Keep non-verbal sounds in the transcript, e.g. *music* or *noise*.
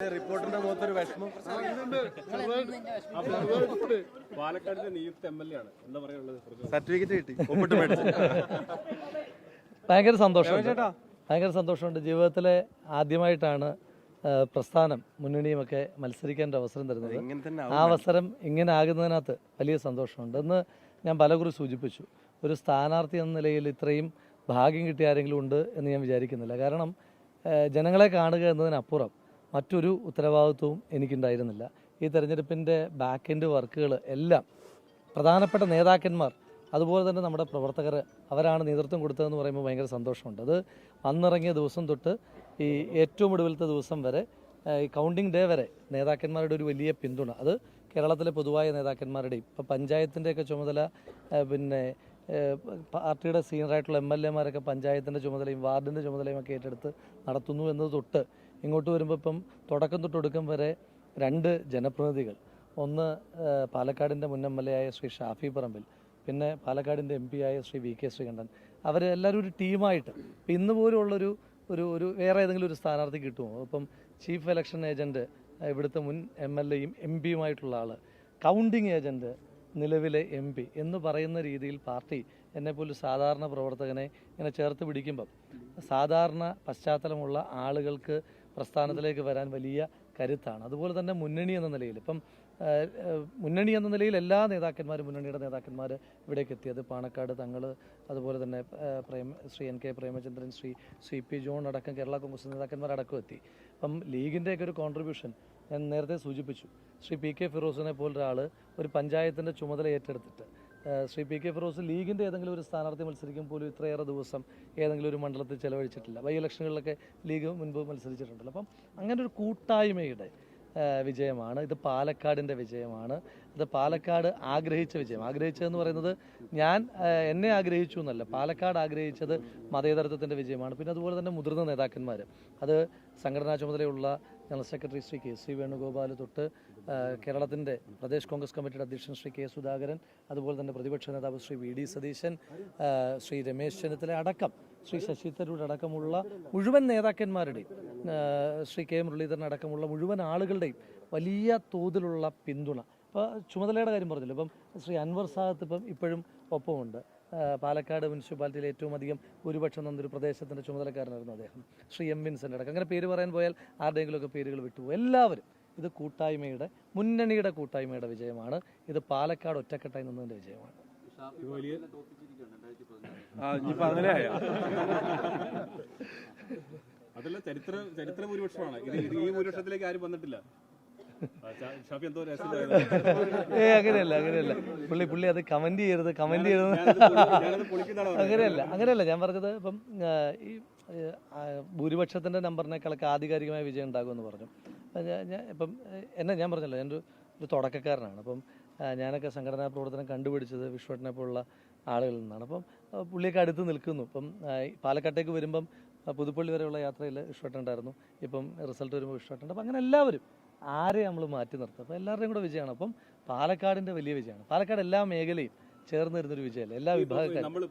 റിപ്പോർട്ടിന്റെ മുഖത്തൊരു വിഷമം. *laughs* പാലക്കാടിന്റെ നിയുക്ത എം എൽ എ ആണ്. എന്താ പറയാനുള്ളത് സർട്ടിഫിക്കറ്റ് കിട്ടി. ഒപ്പിട്ട് മേടിച്ചു. ഭയങ്കര സന്തോഷമുണ്ട്. ഭയങ്കര സന്തോഷമുണ്ട്. ജീവിതത്തിലെ ആദ്യമായിട്ടാണ് പ്രസ്ഥാനം മുന്നണിയുമൊക്കെ മത്സരിക്കാൻ ഒരു അവസരം തരുന്നത്. ആ അവസരം ഇങ്ങനെ ആകുന്നതിനകത്ത് വലിയ സന്തോഷമുണ്ട്. എന്ന് ഞാൻ പലകുറി സൂചിപ്പിച്ചു. ഒരു സ്ഥാനാർത്ഥി എന്ന നിലയിൽ ഇത്രയും ഭാഗ്യം കിട്ടിയ ആരെങ്കിലും ഉണ്ട് എന്ന് ഞാൻ വിചാരിക്കുന്നില്ല. കാരണം ജനങ്ങളെ കാണുക എന്നതിനപ്പുറം മറ്റൊരു ഉത്തരവാദിത്വവും എനിക്കുണ്ടായിരുന്നില്ല. ഈ തെരഞ്ഞെടുപ്പിന്റെ ബാക്ക് എൻഡ് വർക്കുകൾ എല്ലാം പ്രധാനപ്പെട്ട നേതാക്കന്മാർ അതുപോലെ തന്നെ നമ്മുടെ പ്രവർത്തകർ അവരാണ് നേതൃത്വം കൊടുത്തതെന്ന് പറയുമ്പോൾ ഭയങ്കര സന്തോഷമുണ്ട്. അത് വന്നിറങ്ങിയ ദിവസം തൊട്ട് ഈ ഏറ്റവും ഒടുവിലത്തെ ദിവസം വരെ ഈ കൗണ്ടിങ് ഡേ വരെ നേതാക്കന്മാരുടെ ഒരു വലിയ പിന്തുണ. അത് കേരളത്തിലെ പൊതുവായ നേതാക്കന്മാരുടെയും ഇപ്പോൾ പഞ്ചായത്തിന്റെയൊക്കെ ചുമതല പിന്നെ പാർട്ടിയുടെ സീനിയറായിട്ടുള്ള എം എൽ എമാരൊക്കെ പഞ്ചായത്തിന്റെ ചുമതലയും വാർഡിന്റെ ചുമതലയും ഒക്കെ ഏറ്റെടുത്ത് നടത്തുന്നു എന്നത് തൊട്ട് ഇങ്ങോട്ട് വരുമ്പോൾ ഇപ്പം തുടക്കം തൊട്ട് ഒടുക്കം വരെ രണ്ട് ജനപ്രതിനിധികൾ. ഒന്ന് പാലക്കാടിന്റെ ആയ ശ്രീ ഷാഫി പറമ്പിൽ പിന്നെ പാലക്കാടിന്റെ എം ആയ ശ്രീ വി കെ ശ്രീകണ്ഠൻ. അവർ എല്ലാവരും ഒരു ടീമായിട്ട് ഇപ്പം ഇന്ന് പോലുള്ളൊരു ഒരു ഒരു വേറെ ഏതെങ്കിലും ഒരു സ്ഥാനാർത്ഥി കിട്ടുമോ? ഇപ്പം ചീഫ് ഇലക്ഷൻ ഏജന്റ് ഇവിടുത്തെ മുൻ എം എൽ എയും എം പിയുമായിട്ടുള്ള ആൾ കൗണ്ടിങ് ഏജന്റ് നിലവിലെ എം പി എന്ന് പറയുന്ന രീതിയിൽ പാർട്ടി എന്നെപ്പോലൊരു സാധാരണ പ്രവർത്തകനെ ഇങ്ങനെ ചേർത്ത് പിടിക്കുമ്പം സാധാരണ പശ്ചാത്തലമുള്ള ആളുകൾക്ക് പ്രസ്ഥാനത്തിലേക്ക് വരാൻ വലിയ കരുത്താണ്. അതുപോലെ തന്നെ മുന്നണി എന്ന നിലയിൽ ഇപ്പം മുന്നണി എന്ന നിലയിൽ എല്ലാ നേതാക്കന്മാരും മുന്നണിയുടെ നേതാക്കന്മാർ ഇവിടേക്ക് എത്തിയത് പാണക്കാട് തങ്ങൾ അതുപോലെ തന്നെ Prema Shri N K Premachandran Shri C P John അടക്കം കേരള കോൺഗ്രസ് നേതാക്കന്മാരടക്കം എത്തി. അപ്പം ലീഗിന്റെയൊക്കെ ഒരു കോൺട്രിബ്യൂഷൻ ഞാൻ നേരത്തെ സൂചിപ്പിച്ചു. ശ്രീ പി കെ ഫിറോസിനെ പോലൊരാൾ ഒരു പഞ്ചായത്തിന്റെ ചുമതല ഏറ്റെടുത്തിട്ട് ശ്രീ പി കെ ഫിറോസ് ലീഗിന്റെ ഏതെങ്കിലും ഒരു സ്ഥാനാർത്ഥി മത്സരിക്കും പോലും ഇത്രയേറെ ദിവസം ഏതെങ്കിലും ഒരു മണ്ഡലത്തിൽ ചെലവഴിച്ചിട്ടില്ല. ബൈ ഇലക്ഷനുകളിലൊക്കെ ലീഗ് മുൻപ് മത്സരിച്ചിട്ടുണ്ടല്ലോ. അപ്പം അങ്ങനെ ഒരു കൂട്ടായ്മയുടെ വിജയമാണ്. ഇത് പാലക്കാടിന്റെ വിജയമാണ്. ഇത് പാലക്കാട് ആഗ്രഹിച്ച വിജയം. ആഗ്രഹിച്ചതെന്ന് പറയുന്നത് ഞാൻ എന്നെ ആഗ്രഹിച്ചു എന്നല്ല. പാലക്കാട് ആഗ്രഹിച്ചത് മതേതരത്വത്തിന്റെ വിജയമാണ്. പിന്നെ അതുപോലെ തന്നെ മുതിർന്ന നേതാക്കന്മാർ അത് സംഘടനാ ചുമതലയുള്ള general secretary Shri K C Venugopal തൊട്ട് കേരളത്തിന്റെ പ്രദേശ് കോൺഗ്രസ് കമ്മിറ്റിയുടെ അധ്യക്ഷൻ ശ്രീ കെ സുധാകരൻ അതുപോലെ തന്നെ പ്രതിപക്ഷ നേതാവ് ശ്രീ വി ഡി സതീശൻ ശ്രീ രമേശ് ചെന്നിത്തല അടക്കം ശ്രീ ശശി തരൂർ അടക്കമുള്ള മുഴുവൻ നേതാക്കന്മാരുടെയും ശ്രീ കെ മുരളീധരൻ അടക്കമുള്ള മുഴുവൻ ആളുകളുടെയും വലിയ തോതിലുള്ള പിന്തുണ. അപ്പോൾ ചുമതലയുടെ കാര്യം പറഞ്ഞല്ലോ. ഇപ്പം ശ്രീ അൻവർ സാദത്ത് ഇപ്പം ഇപ്പോഴും ഒപ്പമുണ്ട്. പാലക്കാട് മുനിസിപ്പാലിറ്റിയിൽ ഏറ്റവും അധികം ഭൂരിപക്ഷം തന്നൊരു പ്രദേശത്തിന്റെ ചുമതലക്കാരനായിരുന്നു അദ്ദേഹം ശ്രീ എം വിൻസെന്റ് അടക്കം. അങ്ങനെ പേര് പറയാൻ പോയാൽ ആരുടെയെങ്കിലുമൊക്കെ പേരുകൾ വിട്ടുപോകും. എല്ലാവരും ഇത് കൂട്ടായ്മയുടെ മുന്നണിയുടെ കൂട്ടായ്മയുടെ വിജയമാണ്. ഇത് പാലക്കാട് ഒറ്റക്കെട്ടായി നിന്നതിന്റെ വിജയമാണ്. അതല്ല ചരിത്ര ചരിത്ര ഭൂരിപക്ഷമാണ്. ഇത് ഈ ഭൂരിപക്ഷത്തിലേക്ക് ആരും വന്നിട്ടില്ല. ഏ അങ്ങനെയല്ല അങ്ങനെയല്ല. പുള്ളി പുള്ളി അത് കമന്റ് ചെയ്യരുത് കമന്റ് ചെയ്യരുത്. അങ്ങനെയല്ല അങ്ങനെയല്ല. ഞാൻ പറഞ്ഞത് ഇപ്പം ഈ ഭൂരിപക്ഷത്തിന്റെ നമ്പറിനേക്കാളൊക്കെ ആധികാരികമായ വിജയം ഉണ്ടാകുമെന്ന് പറഞ്ഞു. ഞാൻ ഇപ്പം എന്നെ ഞാൻ പറഞ്ഞല്ലോ ഞാൻ ഒരു തുടക്കക്കാരനാണ്. അപ്പം ഞാനൊക്കെ സംഘടനാ പ്രവർത്തനം കണ്ടുപിടിച്ചത് വിശ്വട്ടിനെ പോലുള്ള ആളുകളിൽ നിന്നാണ്. അപ്പം പുള്ളിയൊക്കെ അടുത്ത് നിൽക്കുന്നു. ഇപ്പം പാലക്കാട്ടേക്ക് വരുമ്പം പുതുപ്പള്ളി വരെയുള്ള യാത്രയിൽ വിശ്വട്ടുണ്ടായിരുന്നു ഇപ്പം റിസൾട്ട് വരുമ്പോൾ വിശ്വട്ടുണ്ട് അപ്പം അങ്ങനെ എല്ലാവരും ആരെ നമ്മൾ മാറ്റി നിർത്തും? അപ്പോൾ എല്ലാവരുടെയും കൂടെ വിജയമാണ്. അപ്പം പാലക്കാടിന്റെ വലിയ വിജയമാണ്. പാലക്കാട് എല്ലാ മേഖലയും ചേർന്ന് വരുന്നൊരു വിജയമല്ലേ? എല്ലാ വിഭാഗക്കാരും.